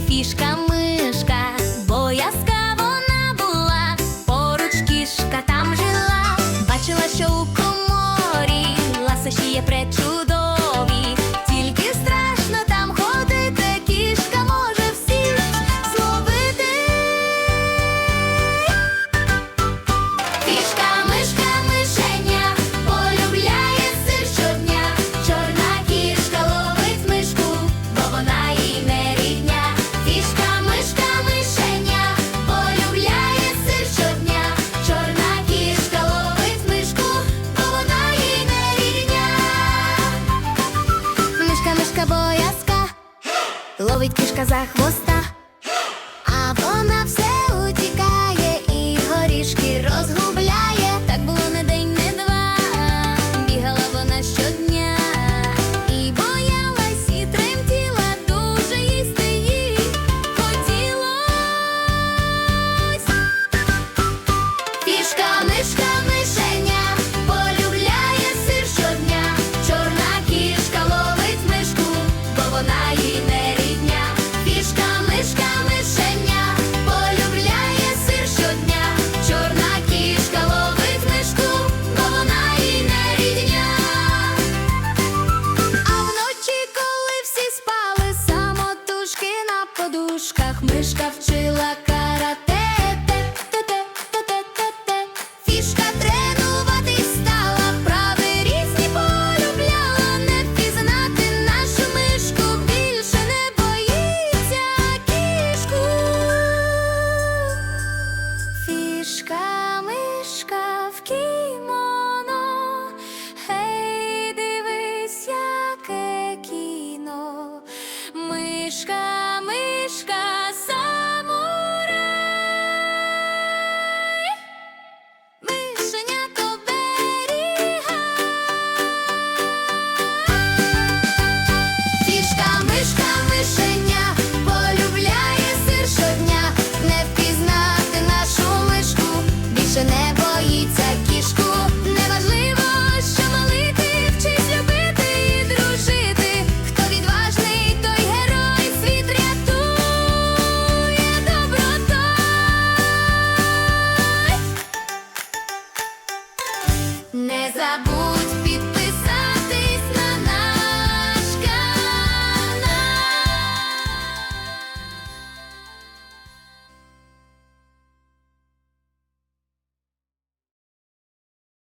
мишка, звуть кішка боязка, ловить кішка за хвоста, а вона все утікає і горішки розгубляє. Так було не день, не два. Бігала вона щодня і боялась, і тремтіла, дуже їсти їй хотілось. Кішка мишка мишка